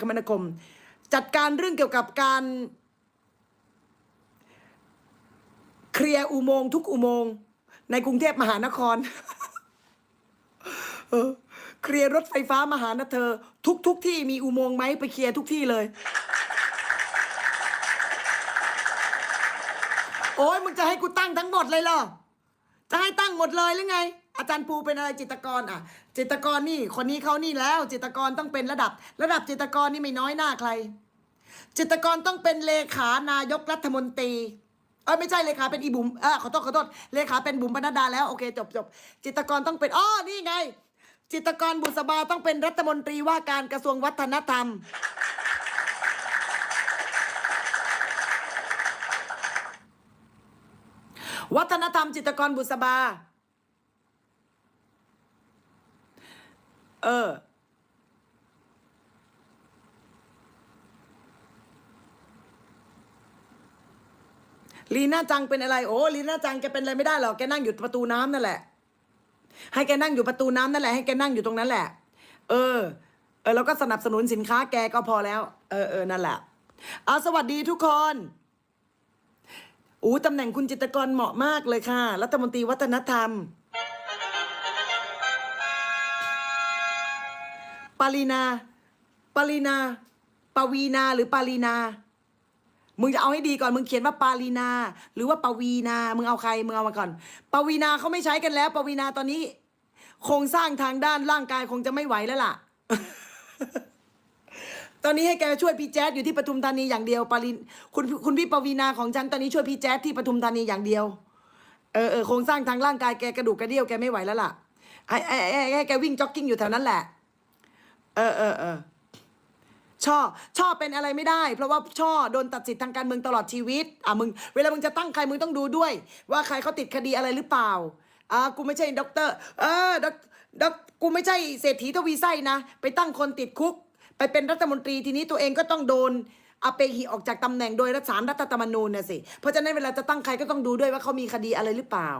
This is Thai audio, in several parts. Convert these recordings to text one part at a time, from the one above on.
คมนาคม จัดการเรื่องเกี่ยวกับการเคลียร์อุโมงค์ทุกอุโมงค์ในกรุงเทพมหานคร เออ เคลียร์รถไฟฟ้ามาหานะเธอ ทุกทุกที่มีอุโมงค์ไหมไปเคลียร์ทุกที่เลย โอ้ยมึงจะให้กูตั้งทั้งหมดเลยเหรอ จะให้ตั้งหมดเลยหรือไง อาจารย์ปูเป็นอะไรจิตกรอะ จิตกรนี่ คนนี้เขานี่แล้ว จิตกรต้องเป็นระดับ ระดับจิตกรนี่ไม่น้อยหน้าใคร จิตกรต้องเป็นเลขานายกรัฐมนตรีเออไม่ใช่เลขาเป็นอีบุ๋มเออขอโทษขอโทษเลขาเป็นบุ๋มปนัดดาแล้วโอเคจบจบจิตกรต้องเป็นอ๋อนี่ไง จิตกรบุษบาต้องเป็นรัฐมนตรีว่าการกระทรวงวัฒนธรรมวัฒนธรรมจิตกรบุษบา เออ ลีน่าจังเป็นอะไร โอ้ลีน่าจังแกเป็นอะไรไม่ได้หรอกแกนั่งอยู่ประตูน้ำนั่นแหละ ให้แกนั่งอยู่ประตูน้ำนั่นแหละให้แกนั่งอยู่ตรงนั้นแหละ เออ เออแล้วก็สนับสนุนสินค้าแกก็พอแล้ว เออเออนั่นแหละเอาสวัสดีทุกคนอู้ตำแหน่งคุณจิตกรเหมาะมากเลยค่ะ รัฐมนตรีวัฒนธรรม ปารีนาปารีนาปวีนาหรือปารีนา มึงจะเอาให้ดีก่อนมึงเขียนว่าปารีนา หรือว่าปวีนา มึงเอาใครมึงเอามาก่อนปวีนาเขาไม่ใช้กันแล้วปวีนาตอนนี้โครงสร้างทางด้านร่างกายคงจะไม่ไหวแล้วล่ะ ตอนนี้ให้แกช่วยพี่แจ๊ดอยู่ที่ปทุมธานีอย่างเดียวปารินคุณคุณพี่ปวีนาของฉันตอนนี้ช่วยพี่แจ๊ดที่ปทุมธานีอย่างเดียว เออเออโครงสร้างทางร่างกายแกกระดูกกระเดี่ยวแกไม่ไหวแล้วล่ะให้ให้ให้ให้แกวิ่งจ็อกกิ้งอยู่แถวนั้นแหละ เออเออเออช่อช่อเป็นอะไรไม่ได้ เพราะว่าช่อโดนตัดสิทธิ์ทางการเมืองตลอดชีวิตอะมึง เวลามึงจะตั้งใครมึงต้องดูด้วย ว่าใครเขาติดคดีอะไรหรือเปล่าอ่ากูไม่ใช่ด็อกเตอร์ เออด็อกด็อกกูไม่ใช่เศรษฐีทวีไส้นะ ไปตั้งคนติดคุก ไปเป็นรัฐมนตรีทีนี้ตัวเองก็ต้องโดนอาเปหิออกจากตำแหน่งโดยรัฐสารรัฐธรรมนูญนะสิ เพราะฉะนั้นเวลาจะตั้งใครก็ต้องดูด้วยว่าเขามีคดีอะไรหรือเปล่า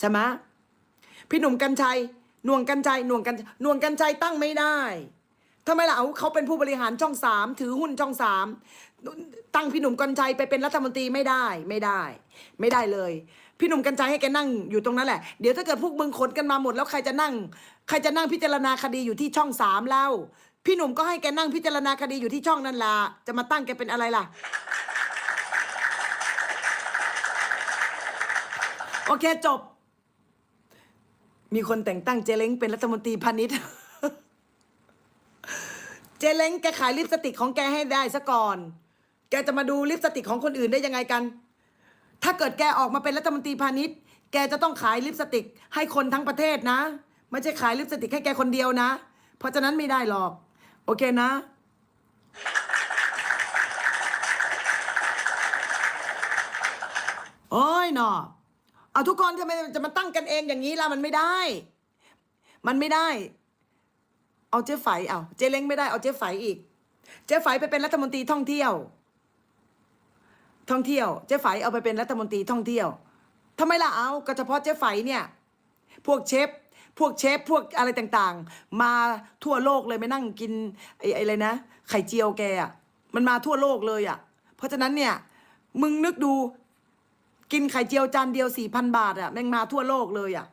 ใช่ไหมพี่หนุ่มกัญชัยหน่วงกัญชัยหน่วงกันหน่วงกัญชัยตั้งไม่ได้ ทำไมล่ะเขาเป็นผู้บริหารช่องสามถือหุ้นช่องสามตั้งพี่หนุ่มกัญชัยไปเป็นรัฐมนตรีไม่ได้ไม่ได้ ไม่ได้เลย พี่หนุ่มกัญชัยให้แกนั่งอยู่ตรงนั้นแหละเดี๋ยวถ้าเกิดพวกมึงขนกันมาหมดแล้วใครจะนั่ง ใครจะนั่งพิจารณาคดีอยู่ที่ช่องสามเล่าพี่หนุ่มก็ให้แกนั่งพิจารณาคดีอยู่ที่ช่องนั่นล่ะจะมาตั้งแกเป็นอะไรล่ะโอเคจบ มีคนแต่งตั้งเจเล้งเป็นรัฐมนตรีพาณิชย์ เจเล้งแกขายลิปสติกของแกให้ได้ซะก่อน แกจะมาดูลิปสติกของคนอื่นได้ยังไงกัน ถ้าเกิดแกออกมาเป็นรัฐมนตรีพาณิชย์ แกจะต้องขายลิปสติกให้คนทั้งประเทศนะ ไม่ใช่ขายลิปสติกให้แกคนเดียวนะ เพราะฉะนั้นไม่ได้หรอก โอเคนะ โอ้ยหนอเอาทุกคนทำไมจะมาตั้งกันเองอย่างนี้ล่ะมันไม่ได้ มันไม่ได้ เอาเจ๊ไฝเอาเจ๊เล้งไม่ได้เอาเจ๊ไฝอีก เจ๊ไฝไปเป็นรัฐมนตรีท่องเที่ยว ท่องเที่ยว เจ๊ไฝเอาไปเป็นรัฐมนตรีท่องเที่ยวทำไมล่ะเอาก็เฉพาะเจ๊ไฝเนี่ย พวกเชฟพวกเชฟพวกอะไรต่างๆ มาทั่วโลกเลยไม่นั่งกินไอ้ไอ้อะไรนะ ไข่เจียวแกอะมันมาทั่วโลกเลยอะ เพราะฉะนั้นเนี่ย มึงนึกดูกินไข่เจียวจานเดียวสี่พันบาทอะแม่งมาทั่วโลกเลยอะ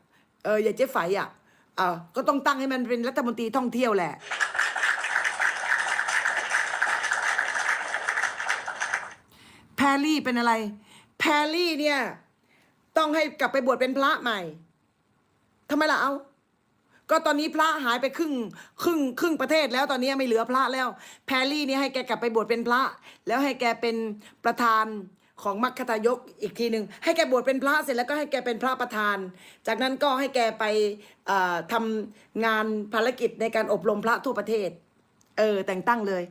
เอออย่าเจ๊ไฝอะ เออก็ต้องตั้งให้มันเป็นรัฐมนตรีท่องเที่ยวแหละ แพรรี่เป็นอะไร แพรรี่เนี่ย ต้องให้กลับไปบวชเป็นพระใหม่ทำไมล่ะเอา ก็ตอนนี้พระหายไปครึ่งครึ่งครึ่งประเทศแล้วตอนนี้ไม่เหลือพระแล้ว แพรรี่นี่ให้แกกลับไปบวชเป็นพระ แล้วให้แกเป็นประธาน ของมัคคทายกอีกทีหนึ่งให้แกบวชเป็นพระเสร็จแล้วก็ให้แกเป็นพระประธาน จากนั้นก็ให้แกไปเอ่อทำงานภารกิจในการอบรมพระทั่วประเทศ เออ แต่งตั้งเลย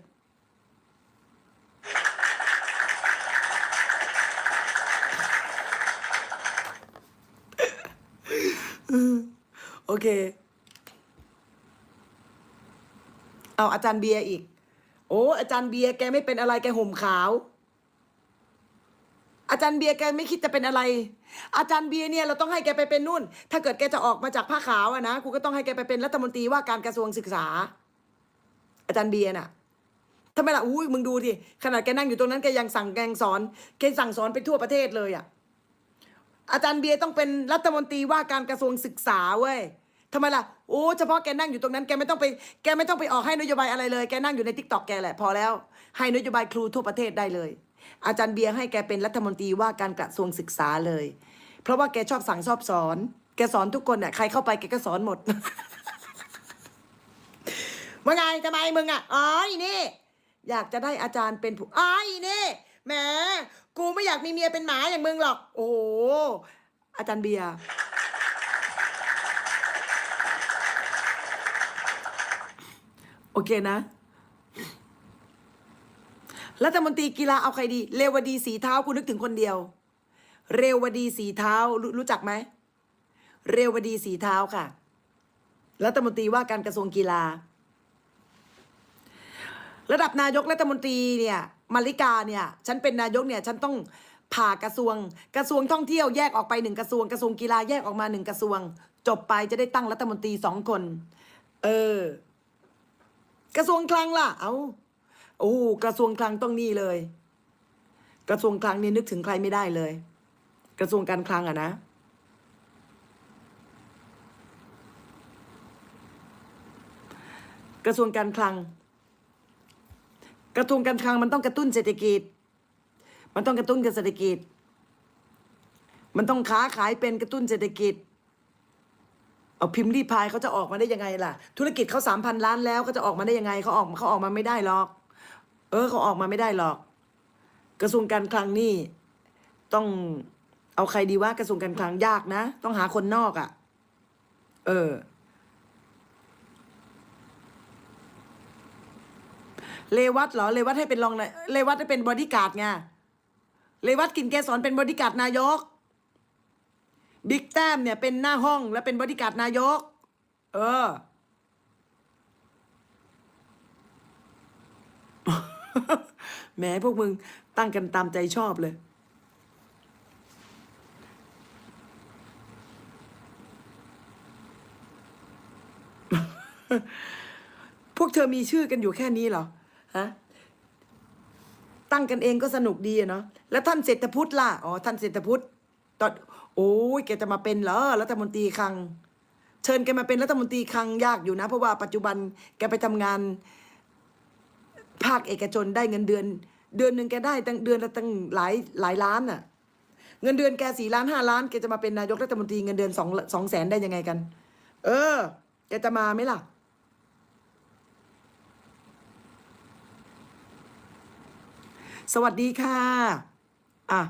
โอเค เอาอาจารย์เบียร์อีก โอ้อาจารย์เบียร์แกไม่เป็นอะไรแกห่มขาว อาจารย์เบียร์แกไม่คิดจะเป็นอะไร อาจารย์เบียร์เนี่ยเราต้องให้แกไปเป็นนู่น ถ้าเกิดแกจะออกมาจากผ้าขาวอะนะกูก็ต้องให้แกไปเป็นรัฐมนตรีว่าการกระทรวงศึกษา อาจารย์เบียร์น่ะทำไมล่ะอุ้ยมึงดูดิขนาดแกนั่งอยู่ตรงนั้นแกยังสั่งแกงสอนแกสั่งสอนไปทั่วประเทศเลยอะอาจารย์เบียร์ต้องเป็นรัฐมนตรีว่าการกระทรวงศึกษาเว้ยทำไมล่ะโอ้เฉพาะแกนั่งอยู่ตรงนั้นแกไม่ต้องไปแกไม่ต้องไปออกให้นโยบายอะไรเลย แกนั่งอยู่ในทิกตอกแกแหละพอแล้ว ให้นโยบายครูทั่วประเทศได้เลย อาจารย์เบียร์ให้แกเป็นรัฐมนตรีว่าการกระทรวงศึกษาเลย เพราะว่าแกชอบสั่งชอบสอน แกสอนทุกคนน่ะใครเข้าไปแกก็สอนหมดว่าไงทำไมมึงอะอ๋ออีนี่ อยากจะได้อาจารย์เป็นผู้อ๋ออีนี่แหมกูไม่อยากมีเมียเป็นหมาอย่างมึงหรอก โอ้โหอาจารย์เบียร์โอเคนะ รัฐมนตรีกีฬาเอาใครดี เรวดีสีเท้ากูนึกถึงคนเดียว เรวดีสีเท้ารู้รู้จักไหม เรวดีสีเท้าค่ะ รัฐมนตรีว่าการกระทรวงกีฬา ระดับนายกรัฐมนตรีเนี่ยมาริกาเนี่ย ฉันเป็นนายกเนี่ยฉันต้องผ่ากระทรวง กระทรวงท่องเที่ยวแยกออกไปหนึ่งกระทรวง กระทรวงกีฬาแยกออกมาหนึ่งกระทรวง จบไปจะได้ตั้งรัฐมนตรีสองคน เออ กระทรวงคลังล่ะ เอ้า โอ้กระทรวงคลังต้องนี่เลย กระทรวงคลังนี่นึกถึงใครไม่ได้เลย กระทรวงการคลังอะนะกระทรวงการคลัง กระทรวงการคลังมันต้องกระตุ้นเศรษฐกิจ มันต้องกระตุ้นเศรษฐกิจ มันต้องค้าขายเป็นกระตุ้นเศรษฐกิจ เอาพิมพ์รีพายเขาจะออกมาได้ยังไงล่ะ ธุรกิจเขาสามพันล้านแล้วเขาจะออกมาได้ยังไงเขาออกเขาออกมาไม่ได้หรอก เออเขาออกมาไม่ได้หรอก กระทรวงการคลังนี่ ต้องเอาใครดีวะกระทรวงการคลังยากนะ ต้องหาคนนอกอะ่ะ เออ เลวัตเหรอ เลวัตให้เป็นรองนายเลวัตให้เป็นบอดี้การ์ดไง เลวัตกินแกสอนเป็นบอดี้การ์ดนายก บิ๊กแต้มเนี่ยเป็นหน้าห้องและเป็นบอดี้การ์ดนายก เออ แหมพวกมึงตั้งกันตามใจชอบเลย พวกเธอมีชื่อกันอยู่แค่นี้เหรอ ฮะ ตั้งกันเองก็สนุกดีอะเนาะ แล้วท่านเศรษฐพุทธล่ะ อ๋อ ท่านเศรษฐพุทธตอนโอ้ยแกจะมาเป็นเหรอรัฐมนตรีคลัง เชิญแกมาเป็นรัฐมนตรีคลังยากอยู่นะ เพราะว่าปัจจุบันแกไปทำงาน ภาคเอกชนได้เงินเดือน เดือนหนึ่งแกได้ตั้งเดือนละตั้งหลายหลายล้านน่ะ เงินเดือนแกสี่ล้านห้าล้านแกจะมาเป็นนายกรัฐมนตรีเงินเดือนสองสองแสนได้ยังไงกัน เออแกจะมาไหมล่ะสวัสดีค่ะ อะ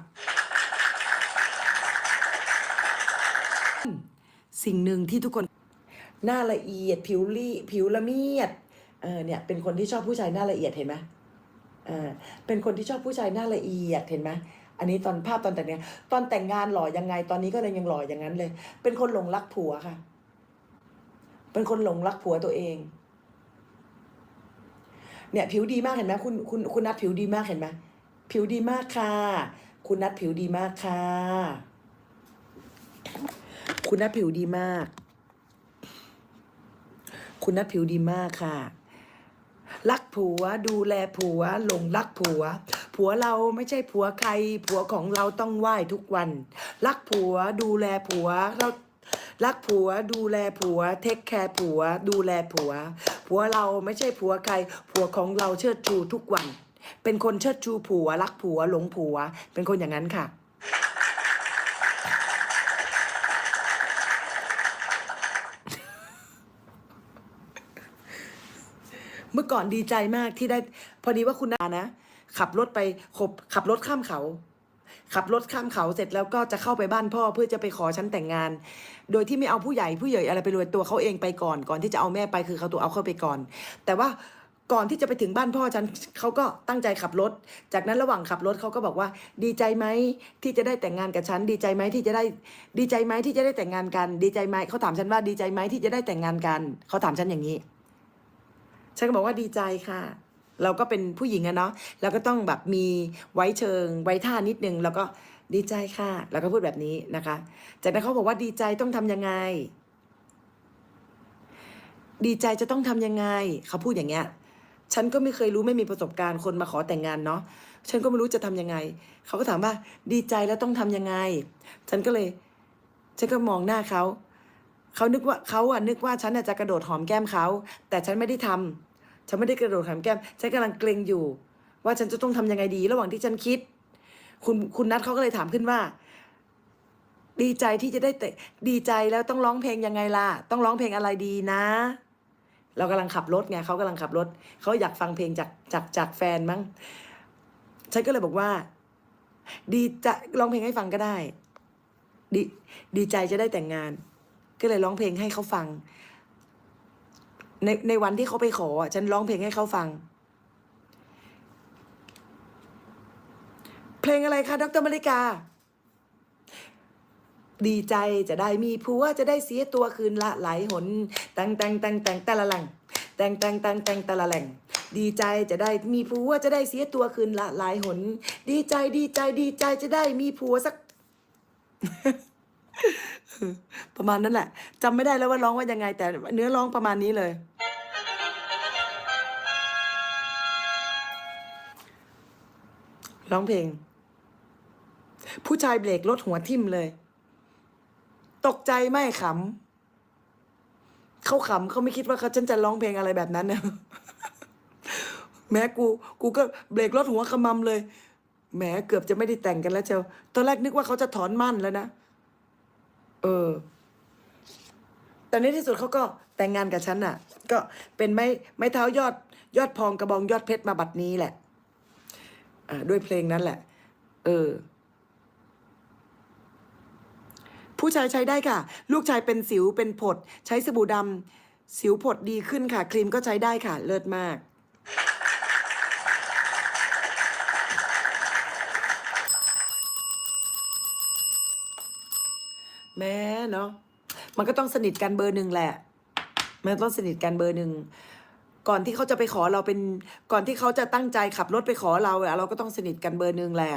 สิ่งหนึ่งที่ทุกคน หน้าละเอียดผิวลี่ผิวละเมียด เออเนี่ยเป็นคนที่ชอบผู้ชายหน้าละเอียดเห็นไหมเออเป็นคนที่ชอบผู้ชายหน้าละเอียดเห็นไหมอันนี้ตอนภาพตอนแต่งงานตอนแต่งงานหล่อยังไง ตอนนี้ก็เลยยังหล่ออย่างนั้นเลย เป็นคนหลงรักผัวค่ะ เป็นคนหลงรักผัวตัวเอง เนี่ย ผิวดีมากเห็นไหมคุณคุณคุณนัทผิวดีมากเห็นไหมผิวดีมากค่ะ คุณนัทผิวดีมากค่ะ คุณนัทผิวดีมาก คุณนัทผิวดีมากค่ะ รักผัวดูแลผัวหลงรักผัว ผัวเราไม่ใช่ผัวใคร ผัวของเราต้องไหว้ทุกวัน รักผัวดูแลผัวเรารักผัวดูแลผัว เทคแคร์ผัว ดูแลผัว ผัวเราไม่ใช่ผัวใคร ผัวของเราเชิดชูทุกวัน เป็นคนเชิดชูผัว รักผัวหลงผัว เป็นคนอย่างนั้นค่ะ เมื่อก่อนดีใจมากที่ได้ พอดีว่าคุณนานะ ขับรถไปขบขับรถข้ามเขา ขับรถข้ามเขาเสร็จแล้วก็จะเข้าไปบ้านพ่อเพื่อจะไปขอฉันแต่งงาน โดยที่ไม่เอาผู้ใหญ่ผู้ใหญ่อะไรไปรวยตัวเขาเองไปก่อน ก่อนที่จะเอาแม่ไปคือเขาตัวเอาเข้าไปก่อน แต่ว่าก่อนที่จะไปถึงบ้านพ่อฉันเขาก็ตั้งใจขับรถ จากนั้นระหว่างขับรถเขาก็บอกว่า ดีใจไหมที่จะได้แต่งงานกับฉัน ดีใจไหมที่จะได้ ดีใจไหมที่จะได้แต่งงานกัน ดีใจไหมเขาถามฉันว่าดีใจไหมที่จะได้แต่งงานกันเขาถามฉันอย่างนี้ ฉันก็บอกว่าดีใจค่ะ เราก็เป็นผู้หญิงอะเนาะเราก็ต้องแบบมีไว้เชิงไว้ท่านิดนึงแล้วก็ดีใจค่ะ แล้วก็พูดแบบนี้นะคะ จากนั้นเขาบอกว่าดีใจต้องทำยังไง ดีใจจะต้องทำยังไง เขาพูดอย่างเงี้ย ฉันก็ไม่เคยรู้ไม่มีประสบการณ์คนมาขอแต่งงานเนาะ ฉันก็ไม่รู้จะทำยังไง เขาก็ถามว่า ดีใจแล้วต้องทำยังไง ฉันก็เลย ฉันก็มองหน้าเขา เขานึกว่าเขาอะนึกว่าฉันน่ะจะกระโดดหอมแก้มเขา แต่ฉันไม่ได้ทำ ฉันไม่ได้กระโดดหอมแก้ม ฉันกำลังเกรงอยู่ ว่าฉันจะต้องทำยังไงดี ระหว่างที่ฉันคิด คุณคุณนัทเขาก็เลยถามขึ้นว่า ดีใจที่จะได้แต่ดีใจแล้วต้องร้องเพลงยังไงล่ะ ต้องร้องเพลงอะไรดีนะ เรากำลังขับรถไงเขากำลังขับรถเขาอยากฟังเพลงจากจากจากแฟนมั้งฉันก็เลยบอกว่า ดีจะร้องเพลงให้ฟังก็ได้ ดีดีใจจะได้แต่งงาน ก็เลยร้องเพลงให้เขาฟัง ในในวันที่เขาไปขออะฉันร้องเพลงให้เขาฟัง เพลงอะไรคะดรมาริกา ดีใจจะได้มีผัวจะได้เสียตัวคืนละหลายหนแต่งแต่งแต่งแต่งต่ละแหล่งแต่งแต่งแต่งแต่งต่ละแหล่งดีใจจะได้มีผัวจะได้เสียตัวคืนละหลายหน ดีใจดีใจดีใจจะได้มีผัวสัก ประมาณนั้นแหละจำไม่ได้แล้วว่าร้องว่ายังไง แต่เนื้อร้องประมาณนี้เลย ร้องเพลง ผู้ชายเบรกรถหัวทิ่มเลย ตกใจไม่ขำเขาขำเขาไม่คิดว่าเขาฉันจะร้องเพลงอะไรแบบนั้นนะแม้กู กูก็เบรกรถหัวขมำเลยแหมเกือบจะไม่ได้แต่งกันแล้วเจ้าตอนแรกนึกว่าเขาจะถอนมั่นแล้วนะ เออ แต่ในที่สุดเขาก็แต่งงานกับฉันน่ะ ก็เป็นไม้ไม้เท้ายอด ยอดพองกระบองยอดเพชรมาบัดนี้แหละ อ่า ด้วยเพลงนั้นแหละ เออ ผู้ชายใช้ได้ค่ะ ลูกชายเป็นสิวเป็นผด ใช้สบู่ดำสิวผดดีขึ้นค่ะ ครีมก็ใช้ได้ค่ะ เลิศมาก แม้เนาะมันก็ต้องสนิทกันเบอร์หนึ่งแหละ มันต้องสนิทกันเบอร์หนึ่งก่อนที่เขาจะไปขอเราเป็นก่อนที่เขาจะตั้งใจขับรถไปขอเราอะเราก็ต้องสนิทกันเบอร์หนึ่งแหละ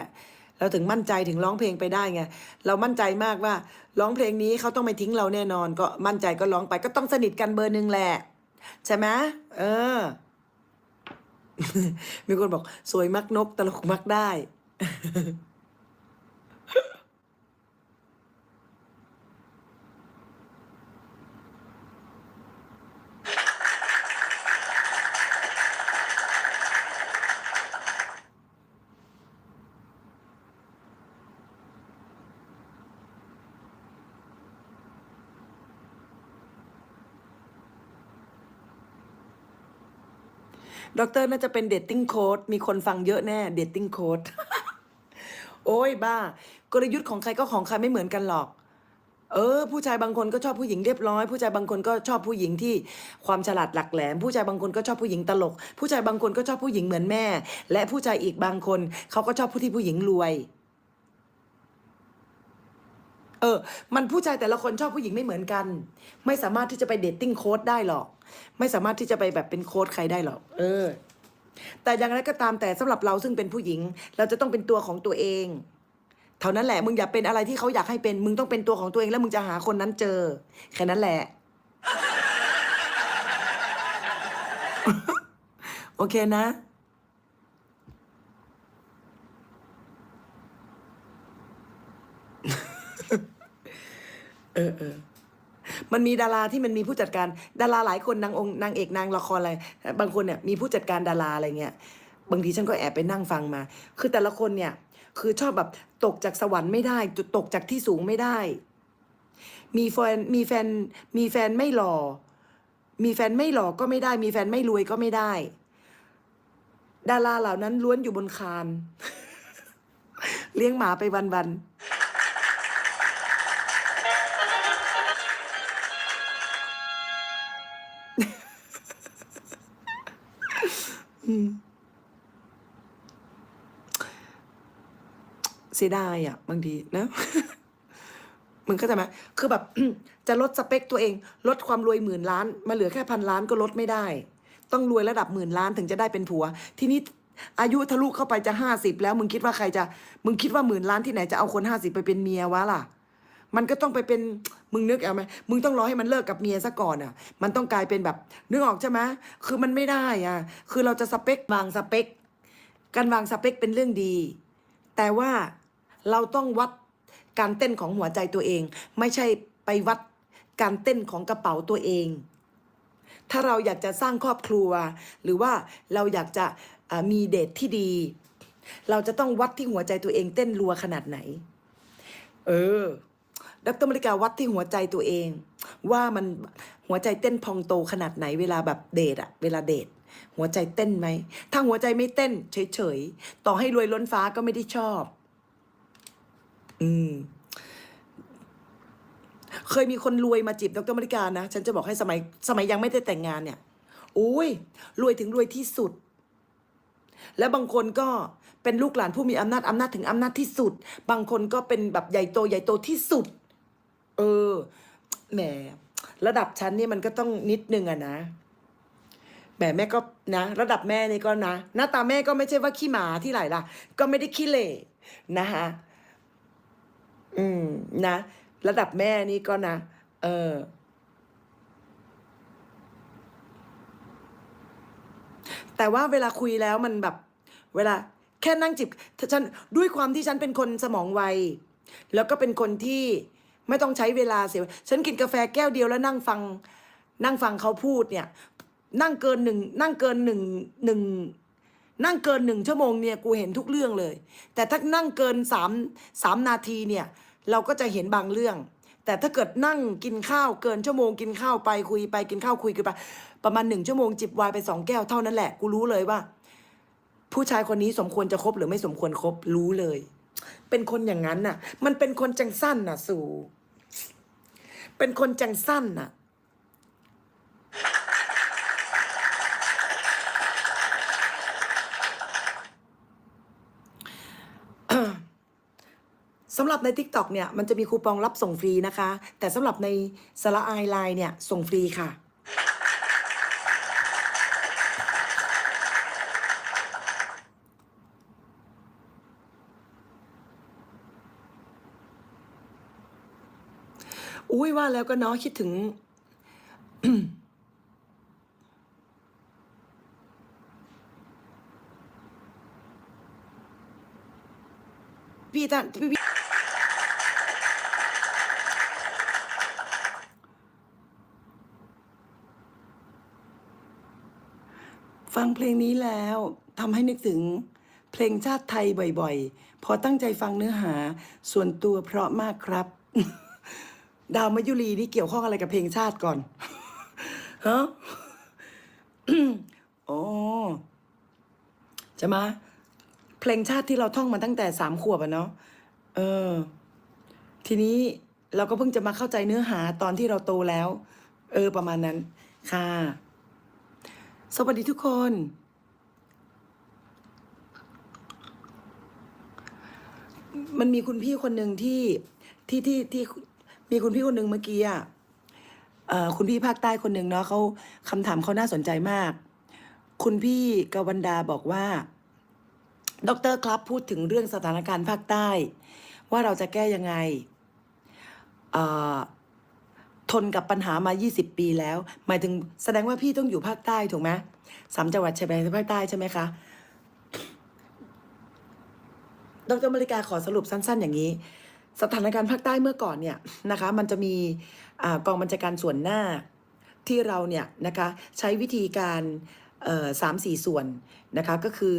เราถึงมั่นใจถึงร้องเพลงไปได้ไงเรามั่นใจมากว่าร้องเพลงนี้เขาต้องไม่ทิ้งเราแน่นอน ก็มั่นใจก็ร้องไป ก็ต้องสนิทกันเบอร์หนึ่งแหละใช่ไหมเออ มีคนบอกสวยมักนกตลกมักได้ ด็อกเตอร์น่าจะเป็นเดตติ้งโค้ดมีคนฟังเยอะแน่เดตติ้งโค้ดโอ้ยบ้า กลยุทธ์ของใครก็ของใครไม่เหมือนกันหรอก เออ ผู้ชายบางคนก็ชอบผู้หญิงเรียบร้อย ผู้ชายบางคนก็ชอบผู้หญิงที่ความฉลาดหลักแหลม ผู้ชายบางคนก็ชอบผู้หญิงตลก ผู้ชายบางคนก็ชอบผู้หญิงเหมือนแม่ และผู้ชายอีกบางคนเขาก็ชอบผู้ที่ผู้หญิงรวย เออ มันผู้ชายแต่ละคนชอบผู้หญิงไม่เหมือนกัน ไม่สามารถที่จะไปเดทติ้งโค้ดได้หรอก ไม่สามารถที่จะไปแบบเป็นโค้ดใครได้หรอก เออ แต่อย่างไรก็ตามแต่สำหรับเราซึ่งเป็นผู้หญิง เราจะต้องเป็นตัวของตัวเอง เท่านั้นแหละ มึงอย่าเป็นอะไรที่เขาอยากให้เป็น มึงต้องเป็นตัวของตัวเองแล้วมึงจะหาคนนั้นเจอ แค่นั้นแหละ โอเคนะ เออเออมันมีดาราที่มันมีผู้จัดการดาราหลายคนนางองค์นางเอกนางละครอะไร บางคนเนี่ยมีผู้จัดการดาราอะไรเงี้ยบางทีฉันก็แอบไปนั่งฟังมา คือแต่ละคนเนี่ย คือชอบแบบตกจากสวรรค์ไม่ได้จุดตกจากที่สูงไม่ได้ มีแฟนมีแฟนมีแฟนไม่หล่อ มีแฟนไม่หล่อก็ไม่ได้ มีแฟนไม่รวยก็ไม่ได้ ดาราเหล่านั้นล้วนอยู่บนคาน เลี้ยงหมาไปวันๆ เสียดายอะ บางทีนะมึงเข้าใจไหมคือแบบ จะลดสเปคตัวเอง ลดความรวยหมื่นล้าน มาเหลือแค่พันล้านก็ลดไม่ได้ ต้องรวยระดับหมื่นล้านถึงจะได้เป็นผัว ทีนี้อายุทะลุเข้าไปจะห้าสิบแล้ว มึงคิดว่าใครจะ มึงคิดว่าหมื่นล้านที่ไหนจะเอาคนห้าสิบไปเป็นเมียวะล่ะ มันก็ต้องไปเป็นมึงนึกเอาไหมมึงต้องรอให้มันเลิกกับเมียซะก่อนอะ มันต้องกลายเป็นแบบนึกออกใช่ไหมคือมันไม่ได้อะ คือเราจะสเปควางสเปค การวางสเปคเป็นเรื่องดี แต่ว่าเราต้องวัดการเต้นของหัวใจตัวเอง ไม่ใช่ไปวัดการเต้นของกระเป๋าตัวเอง ถ้าเราอยากจะสร้างครอบครัว หรือว่าเราอยากจะมีเดทที่ดี เราจะต้องวัดที่หัวใจตัวเองเต้นรัวขนาดไหน เออ ดรมาริกาวัดที่หัวใจตัวเอง ว่ามันหัวใจเต้นพองโตขนาดไหนเวลาแบบเดทอะเวลาเดทหัวใจเต้นไหม ถ้าหัวใจไม่เต้น เฉยๆ ต่อให้รวยล้นฟ้าก็ไม่ได้ชอบ อืม เคยมีคนรวยมาจีบดรมาริกานะ ฉันจะบอกให้สมัย สมัยยังไม่ได้แต่งงานเนี่ยโอ้ย รวยถึงรวยที่สุด และบางคนก็เป็นลูกหลานผู้มีอำนาจอำนาจถึงอำนาจที่สุด บางคนก็เป็นแบบใหญ่โตใหญ่โตที่สุด เออ แหม ระดับชั้นนี่มันก็ต้องนิดนึงอะนะ แหมแม่ก็นะ ระดับแม่นี่ก็นะ หน้าตาแม่ก็ไม่ใช่ว่าขี้หมาที่ไหนล่ะ ก็ไม่ได้ขี้เหร่นะคะอืม นะ ระดับแม่นี่ก็นะ เออ แต่ว่าเวลาคุยแล้วมันแบบ เวลา แค่นั่งจิบฉันด้วยความที่ฉันเป็นคนสมองไว แล้วก็เป็นคนที่ ไม่ต้องใช้เวลาเสียฉันกินกาแฟแก้วเดียวแล้วนั่งฟัง นั่งฟังเขาพูดเนี่ย นั่งเกินหนึ่งนั่งเกินหนึ่งหนึ่งนั่งเกินหนึ่งชั่วโมงเนี่ยกูเห็นทุกเรื่องเลย แต่ถ้านั่งเกินสามสามนาทีเนี่ย เราก็จะเห็นบางเรื่อง แต่ถ้าเกิดนั่งกินข้าวเกินชั่วโมงกินข้าวไปคุยไปกินข้าวคุยกันไปประมาณหนึ่งชั่วโมงจิบวน์ไปสองแก้วเท่านั้นแหละ กูรู้เลยว่า ผู้ชายคนนี้สมควรจะคบหรือไม่สมควรคบรู้เลย เป็นคนอย่างนั้นน่ะ มันเป็นคนจังสั้นน่ะ สู่ เป็นคนจังสั้นน่ะ สำหรับใน TikTok เนี่ย มันจะมีคูปองรับส่งฟรีนะคะ แต่สำหรับในสระไอไลน์เนี่ย ส่งฟรีค่ะ ว่าแล้วก็เนาะคิดถึง พี่ท่านพี่พี่ฟังเพลงนี้แล้วทำให้นึกถึงเพลงชาติไทยบ่อยๆ พอตั้งใจฟังเนื้อหาส่วนตัวเพราะมากครับ ดาวมยุรีนี่เกี่ยวข้องอะไรกับเพลงชาติก่อนฮะอ๋อจะมาเพลงชาติที่เราท่องมาตั้งแต่สามขวบอะเนาะเออ ทีนี้เราก็เพิ่งจะมาเข้าใจเนื้อหาตอนที่เราโตแล้ว เออ ประมาณนั้น ค่ะ สวัสดีทุกคน มันมีคุณพี่คนหนึ่งที่ที่ที่ที่ มีคุณพี่คนหนึ่งเมื่อกี้อะเอ่อคุณพี่ภาคใต้คนหนึ่งเนาะเขาคำถามเขาน่าสนใจมาก คุณพี่กวันดาบอกว่าดรครับพูดถึงเรื่องสถานการณ์ภาคใต้ ว่าเราจะแก้ยังไงทนกับปัญหามา 20 ปีแล้ว หมายถึงแสดงว่าพี่ต้องอยู่ภาคใต้ถูกไหมสามจังหวัดชายแดนภาคใต้ใช่ไหมคะดรมาริกาขอสรุปสั้น ๆ อย่างนี้ สถานการณ์ภาคใต้เมื่อก่อนเนี่ยนะคะมันจะมีอกองบัญชาการส่วนหน้าที่เราเนี่ยนะคะใช้วิธีการสามสี่ส่วนนะคะก็คือ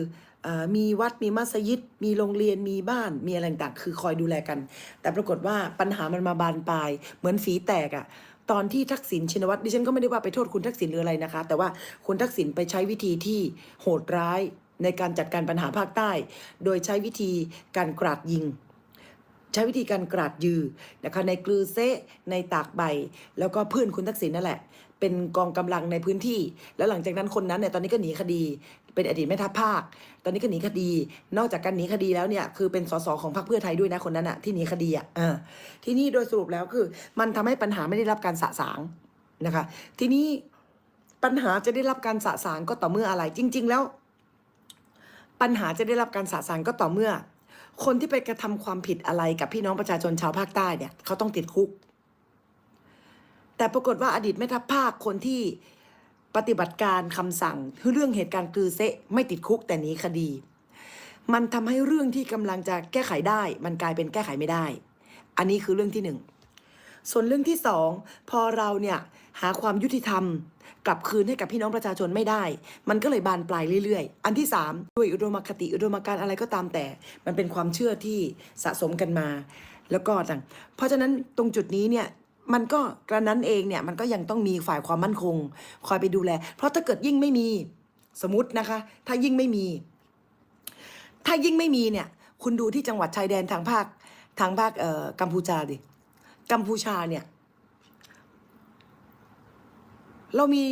อมีวัดมีมัสยิด มีโรงเรียนมีบ้านมีอะไรต่างๆคือคอยดูแลกัน แต่ปรากฏว่าปัญหามันมาบานปลาย เหมือนฝีแตกอะตอนที่ทักษิณชินวัตรดิฉันก็ไม่ได้ว่าไปโทษคุณทักษิณหรืออะไรนะคะ แต่ว่าคุณทักษิณไปใช้วิธีที่โหดร้ายในการจัดการปัญหาภาคใต้ โดยใช้วิธีการกราดยิง ใช้วิธีการกราดยือนะคะในกลือเซะในตากใบ แล้วก็เพื่อนคุณทักษิณนั่นแหละ เป็นกองกำลังในพื้นที่ แล้วหลังจากนั้นคนนั้นเนี่ยตอนนี้ก็หนีคดี เป็นอดีตแม่ทัพภาค ตอนนี้ก็หนีคดี นอกจากการหนีคดีแล้วเนี่ยคือเป็นสสของพรรคเพื่อไทยด้วยนะคนนั้นอะที่หนีคดีอะอ่าที่นี่โดยสรุปแล้วคือ มันทำให้ปัญหาไม่ได้รับการสะสางนะคะ ทีนี้ปัญหาจะได้รับการสะสางก็ต่อเมื่ออะไร จริง ๆ แล้ว ปัญหาจะได้รับการสะสางก็ต่อเมื่อ คนที่ไปกระทำความผิดอะไรกับพี่น้องประชาชนชาวภาคใต้เนี่ยเขาต้องติดคุก แต่ปรากฏว่าอดีตแม่ทัพภาคคนที่ปฏิบัติการคำสั่งเรื่องเหตุการณ์คือเซะไม่ติดคุกแต่หนีคดี มันทำให้เรื่องที่กำลังจะแก้ไขได้ มันกลายเป็นแก้ไขไม่ได้ อันนี้คือเรื่องที่หนึ่งส่วนเรื่องที่สองพอเราเนี่ยหาความยุติธรรม กลับคืนให้กับพี่น้องประชาชนไม่ได้ มันก็เลยบานปลายเรื่อยๆ อันที่สามด้วยอุดมคติอุดมการณ์อะไรก็ตามแต่ มันเป็นความเชื่อที่สะสมกันมา แล้วก็ต่างเพราะฉะนั้นตรงจุดนี้เนี่ยมันก็กระนั้นเองเนี่ยมันก็ยังต้องมีฝ่ายความมั่นคง คอยไปดูแล เพราะถ้าเกิดยิ่งไม่มีสมมตินะคะ ถ้ายิ่งไม่มี ถ้ายิ่งไม่มีเนี่ย คุณดูที่จังหวัดชายแดนทางภาคทางภาคกัมพูชาดิกัมพูชาเนี่ย เรามี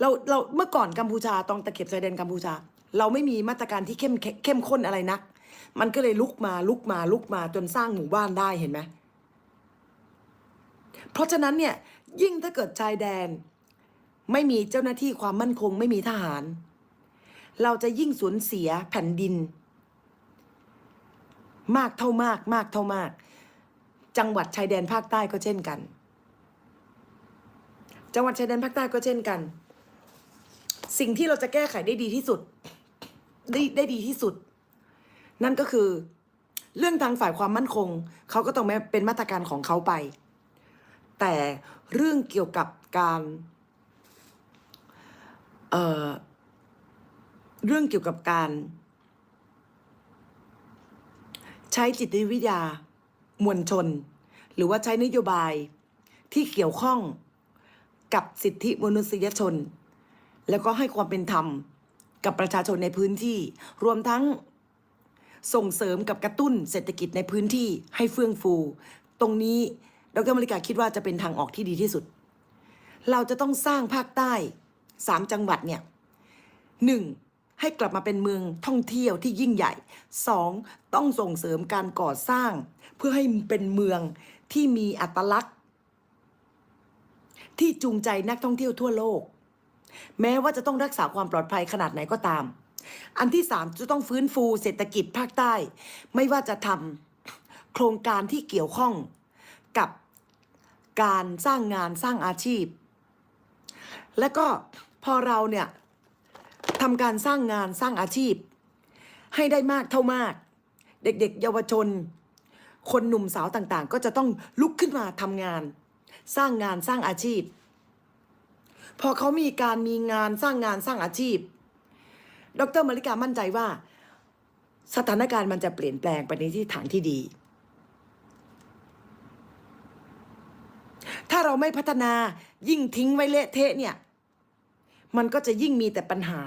เราเราเมื่อก่อนกัมพูชาตรงตะเข็บชายแดนกัมพูชา เราไม่มีมาตรการที่เข้มเข้มข้นอะไรนัก มันก็เลยลุกมาลุกมาลุกมาจนสร้างหมู่บ้านได้เห็นไหมเพราะฉะนั้นเนี่ยยิ่งถ้าเกิดชายแดน ไม่มีเจ้าหน้าที่ความมั่นคง ไม่มีทหาร เราจะยิ่งสูญเสียแผ่นดิน มากเท่ามากมากเท่ามาก จังหวัดชายแดนภาคใต้ก็เช่นกัน จังหวัดชายแดนภาคใต้ก็เช่นกัน สิ่งที่เราจะแก้ไขได้ดีที่สุด ได้ได้ดีที่สุด นั่นก็คือ เรื่องทางฝ่ายความมั่นคงเขาก็ต้องเป็นมาตรการของเขาไป แต่เรื่องเกี่ยวกับการเเรื่องเกี่ยวกับการ ใช้จิตวิทยามวลชน หรือว่าใช้นโยบายที่เกี่ยวข้อง กับสิทธิมนุษยชน แล้วก็ให้ความเป็นธรรมกับประชาชนในพื้นที่ รวมทั้งส่งเสริมกับกระตุ้นเศรษฐกิจในพื้นที่ให้เฟื่องฟู ตรงนี้ดรมริกาคิดว่าจะเป็นทางออกที่ดีที่สุด เราจะต้องสร้างภาคใต้สามจังหวัดเนี่ยหนึ่งให้กลับมาเป็นเมืองท่องเที่ยวที่ยิ่งใหญ่สองต้องส่งเสริมการก่อสร้าง เพื่อให้เป็นเมืองที่มีอัตลักษณ์ ที่จูงใจนักท่องเที่ยวทั่วโลก แม้ว่าจะต้องรักษาความปลอดภัยขนาดไหนก็ตาม อันที่สามจะต้องฟื้นฟูเศรษฐกิจภาคใต้ ไม่ว่าจะทำโครงการที่เกี่ยวข้องกับการสร้างงานสร้างอาชีพ และก็พอเราเนี่ยทำการสร้างงานสร้างอาชีพ ให้ได้มากเท่ามาก เด็กๆ เยาวชน คนหนุ่มสาวต่างๆ ก็จะต้องลุกขึ้นมาทำงาน สร้างงานสร้างอาชีพ พอเขามีการมีงานสร้างงานสร้างอาชีพ ดรมาริกามั่นใจว่า สถานการณ์มันจะเปลี่ยนแปลงไปในทิศทางที่ดี ถ้าเราไม่พัฒนายิ่งทิ้งไว้เละเทะเนี่ย มันก็จะยิ่งมีแต่ปัญหา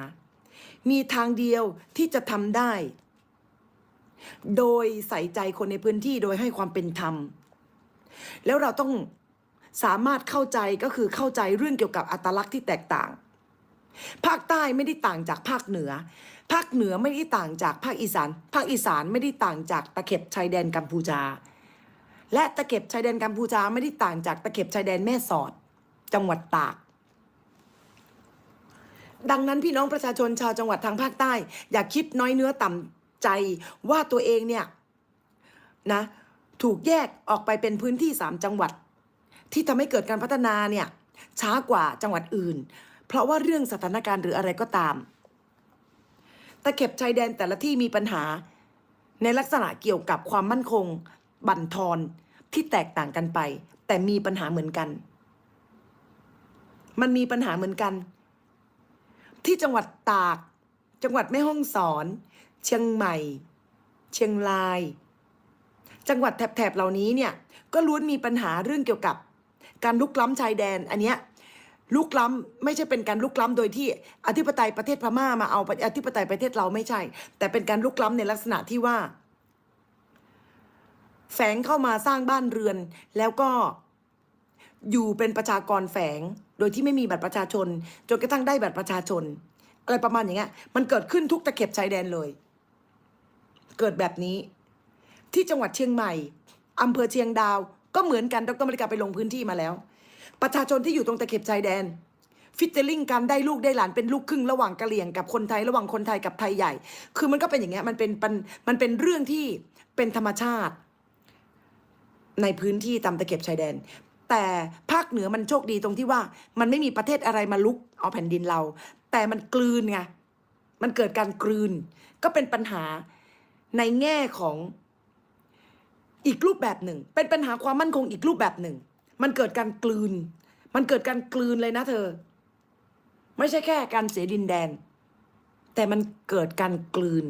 มีทางเดียวที่จะทำได้โดยใส่ใจคนในพื้นที่โดยให้ความเป็นธรรม แล้วเราต้อง สามารถเข้าใจก็คือเข้าใจเรื่องเกี่ยวกับอัตลักษณ์ที่แตกต่าง ภาคใต้ไม่ได้ต่างจากภาคเหนือ ภาคเหนือไม่ได้ต่างจากภาคอีสาน ภาคอีสานไม่ได้ต่างจากตะเข็บชายแดนกัมพูชา และตะเข็บชายแดนกัมพูชาไม่ได้ต่างจากตะเข็บชายแดนแม่สอด จังหวัดตาก ดังนั้นพี่น้องประชาชนชาวจังหวัดทางภาคใต้ อย่าคิดน้อยเนื้อต่ำใจว่าตัวเองเนี่ยนะถูกแยกออกไปเป็นพื้นที่สามจังหวัด ที่ทำให้เกิดการพัฒนาเนี่ยช้ากว่าจังหวัดอื่น เพราะว่าเรื่องสถานการณ์หรืออะไรก็ตามตะเข็บชายแดนแต่ละที่มีปัญหา ในลักษณะเกี่ยวกับความมั่นคง บั่นทอนที่แตกต่างกันไป แต่มีปัญหาเหมือนกัน มันมีปัญหาเหมือนกัน ที่จังหวัดตาก จังหวัดแม่ฮ่องสอน เชียงใหม่ เชียงราย จังหวัดแถบๆเหล่านี้เนี่ยก็ล้วนมีปัญหาเรื่องเกี่ยวกับ การลุกล้ำชายแดน อันเนี้ยลุกล้ำไม่ใช่เป็นการลุกล้ำโดยที่อธิปไตยประเทศพม่ามาเอาอธิปไตยประเทศเราไม่ใช่ แต่เป็นการลุกล้ำในลักษณะที่ว่า แฝงเข้ามาสร้างบ้านเรือน แล้วก็อยู่เป็นประชากรแฝงโดยที่ไม่มีบัตรประชาชนจนกระทั่งได้บัตรประชาชน อะไรประมาณอย่างเงี้ยมันเกิดขึ้นทุกตะเข็บชายแดนเลย เกิดแบบนี้ ที่จังหวัดเชียงใหม่อำเภอเชียงดาว ก็เหมือนกันดรมริกาไปลงพื้นที่มาแล้ว ประชาชนที่อยู่ตรงตะเข็บชายแดน ฟิตเตอร์ลิงกันได้ลูกได้หลานเป็นลูกครึ่งระหว่างกะเหรี่ยงกับคนไทยระหว่างคนไทยกับไทยใหญ่ คือมันก็เป็นอย่างเงี้ยมันเป็นมันมันเป็นเรื่องที่เป็นธรรมชาติ ในพื้นที่ตามตะเข็บชายแดน แต่ภาคเหนือมันโชคดีตรงที่ว่า มันไม่มีประเทศอะไรมาลุกเอาแผ่นดินเรา แต่มันกลืนไงมันเกิดการกลืน ก็เป็นปัญหาในแง่ของ อีกรูปแบบหนึ่ง เป็นปัญหาความมั่นคงอีกรูปแบบหนึ่ง มันเกิดการกลืน มันเกิดการกลืนเลยนะเธอ ไม่ใช่แค่การเสียดินแดน แต่มันเกิดการกลืน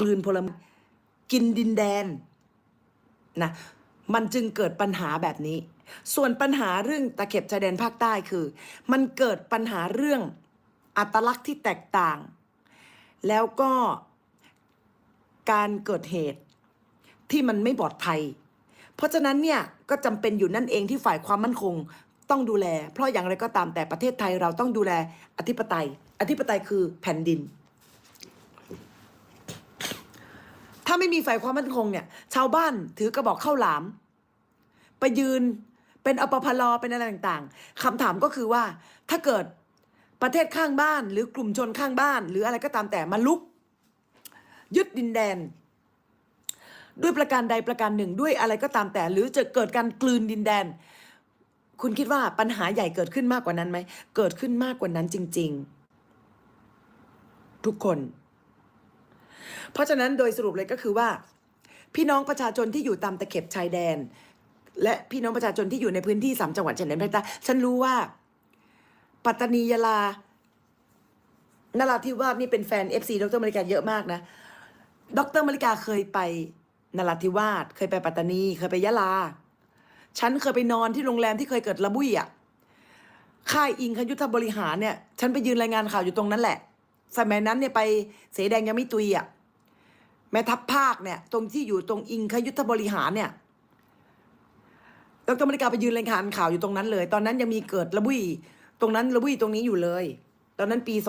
กลืนพลเมืองกินดินแดนนะมันจึงเกิดปัญหาแบบนี้ ส่วนปัญหาเรื่องตะเข็บชายแดนภาคใต้คือ มันเกิดปัญหาเรื่องอัตลักษณ์ที่แตกต่าง แล้วก็การเกิดเหตุ ที่มันไม่ปลอดภัย เพราะฉะนั้นเนี่ยก็จำเป็นอยู่นั่นเองที่ฝ่ายความมั่นคงต้องดูแล เพราะอย่างไรก็ตามแต่ประเทศไทยเราต้องดูแลอธิปไตย อธิปไตยคือแผ่นดิน ถ้าไม่มีฝ่ายความมั่นคงเนี่ย ชาวบ้านถือกระบอกข้าวหลาม ไปยืนเป็นอปพลเป็นอะไรต่างๆคำถามก็คือว่าถ้าเกิดประเทศข้างบ้าน หรือกลุ่มชนข้างบ้าน หรืออะไรก็ตามแต่มาลุก ยึดดินแดน ด้วยประการใดประการหนึ่งด้วยอะไรก็ตามแต่ หรือจะเกิดการกลืนดินแดน คุณคิดว่าปัญหาใหญ่เกิดขึ้นมากกว่านั้นไหมเกิดขึ้นมากกว่านั้นจริง ๆ ทุกคน เพราะฉะนั้นโดยสรุปเลยก็คือว่า พี่น้องประชาชนที่อยู่ตามตะเข็บชายแดน และพี่น้องประชาชนที่อยู่ในพื้นที่สามจังหวัดชายแดนภาคใต้ฉันรู้ว่า ปัตตานียะลานราธิวาสนี่เป็นแฟนเอฟซีดรมาริกาเยอะมากนะ ดรมาริกาเคยไป นราธิวาสเคยไปปัตตานี เคยไปยะลา ฉันเคยไปนอนที่โรงแรมที่เคยเกิดระบุยอะค่ายอิงคยุทธบริหารเนี่ยฉันไปยืนรายงานข่าวอยู่ตรงนั้นแหละ สมัยนั้นเนี่ยไปเสแดงยังไม่ตุยอะแม่ทัพภาคเนี่ย ตรงที่อยู่ตรงอิงคยุทธบริหารเนี่ยดรมาริกาไปยืนรายงานข่าวอยู่ตรงนั้นเลย ตอนนั้นยังมีเกิดระบุยตรงนั้นระบุยตรงนี้อยู่เลย ตอนนั้นปี 2545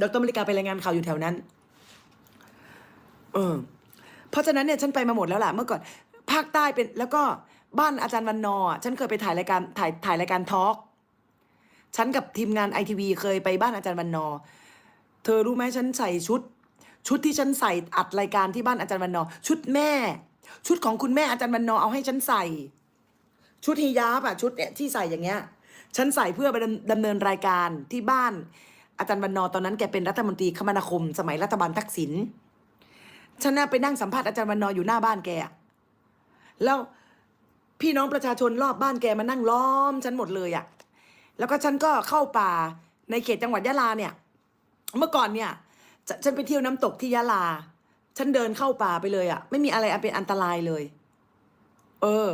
ดรมาริกาไปรายงานข่าวอยู่แถวนั้น เออ เพราะฉะนั้นเนี่ยฉันไปมาหมดแล้วล่ะเมื่อก่อนภาคใต้เป็นแล้วก็บ้านอาจารย์วันนอร์ฉันเคยไปถ่ายรายการถ่ายถ่ายรายการทอล์กฉันกับทีมงานไอทีวีเคยไปบ้านอาจารย์วันนอร์เธอรู้ไหมฉันใส่ชุด ชุดที่ฉันใส่อัดรายการที่บ้านอาจารย์วันนอร์ชุดแม่ ชุดของคุณแม่อาจารย์วันนอร์เอาให้ฉันใส่ ชุดฮิญาบอะชุดเนี่ยที่ใส่อย่างเงี้ย ฉันใส่เพื่อไปดำดำเนินรายการที่บ้านอาจารย์วันนอร์ตอนนั้นแกเป็นรัฐมนตรีคมนาคม สมัยรัฐบาลทักษิณ ฉันน่ะไปนั่งสัมภาษณ์อาจารย์วันนออยู่หน้าบ้านแกอะแล้วพี่น้องประชาชนรอบบ้านแกมานั่งล้อมฉันหมดเลยอะแล้วก็ฉันก็เข้าป่าในเขตจังหวัดยะลาเนี่ย เมื่อก่อนเนี่ยฉฉันไปเที่ยวน้ำตกที่ยะลา ฉันเดินเข้าป่าไปเลยอะไม่มีอะไรเป็นอันตรายเลย เออ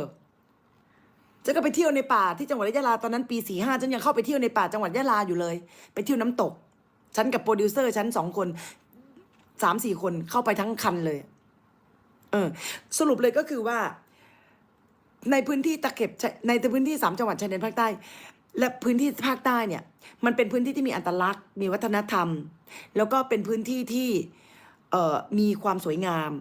ฉันก็ไปเที่ยวในป่าที่จังหวัดยะลาตอนนั้นปีสี่ห้าฉันยังเข้าไปเที่ยวในป่าจังหวัดยะลาอยู่เลย ไปเที่ยวน้ำตก ฉันกับโปรดิวเซอร์ฉันสองคน สามสี่คนเข้าไปทั้งคันเลย เออ สรุปเลยก็คือว่า ในพื้นที่ตะเข็บในพื้นที่สามจังหวัดชายแดนภาคใต้ และพื้นที่ภาคใต้เนี่ย มันเป็นพื้นที่ที่มีอัตลักษณ์ มีวัฒนธรรม แล้วก็เป็นพื้นที่ที่เออมีความสวยงาม